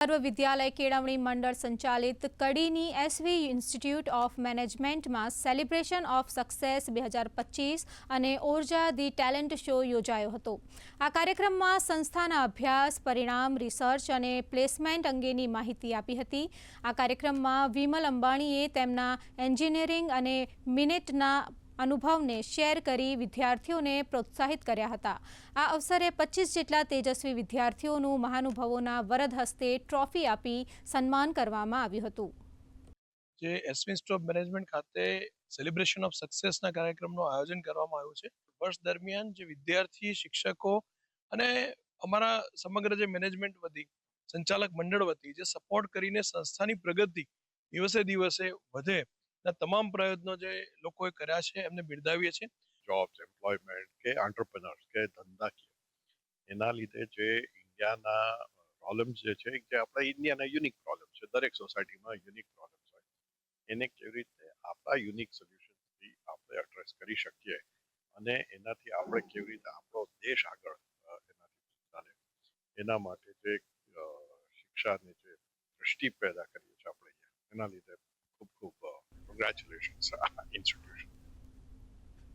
સર્વ વિદ્યાલય કેળવણી મંડળ સંચાલિત કડીની એસવી ઇન્સ્ટિટ્યૂટ ઓફ મેનેજમેન્ટમાં સેલિબ્રેશન ઓફ સક્સેસ બે હજાર પચીસ અને ઓરજા ધી ટેલેન્ટ શો યોજાયો હતો. આ કાર્યક્રમમાં સંસ્થાના અભ્યાસ, પરિણામ, રિસર્ચ અને પ્લેસમેન્ટ અંગેની માહિતી આપી હતી. આ કાર્યક્રમમાં વિમલ અંબાણીએ તેમના એન્જિનિયરિંગ અને મિનેટના અનુભવને શેર કરી વિદ્યાર્થીઓને પ્રોત્સાહિત કર્યા હતા. આ અવસરે પચીસ જેટલા તેજસ્વી વિદ્યાર્થીઓનું મહાનુભાવોના વરદ હસ્તે ટ્રોફી આપી સન્માન કરવામાં આવ્યું હતું. જે એસવી સ્ટોપ મેનેજમેન્ટ ખાતે સેલિબ્રેશન ઓફ સક્સેસના કાર્યક્રમનું આયોજન કરવામાં આવ્યું છે. વર્ષ દરમિયાન જે વિદ્યાર્થી, શિક્ષકો અને અમારા સમગ્ર જે મેનેજમેન્ટ વતી, સંચાલક મંડળ વતી જે સપોર્ટ કરીને સંસ્થાની પ્રગતિ દિવસે દિવસે વધે ના, તમામ પ્રયત્નો જે લોકોએ કર્યા છે, એમને બિરદાવીએ છીએ. જોબ્સ એમ્પ્લોયમેન્ટ કે આંટ્રપ્રનર્સ કે ધંધાકીય એના લીધે જે ઇન્ડિયાના પ્રોબ્લેમ્સ જે છે, જે આપણા ઇન્ડિયાના યુનિક પ્રોબ્લેમ છે, દરેક સોસાયટીમાં યુનિક પ્રોબ્લેમ્સ હોય. એને કેવી રીતે આપણા યુનિક સોલ્યુશનથી આપણે એડ્રેસ કરી શકીએ અને એનાથી આપણે કેવી રીતે આપણો દેશ આગળ એનાથી ચાલે. એના માટે જે શિક્ષાની જે દ્રષ્ટિ પેદા કરીએ છીએ આપણે એના લીધે congratulations, uh, institution.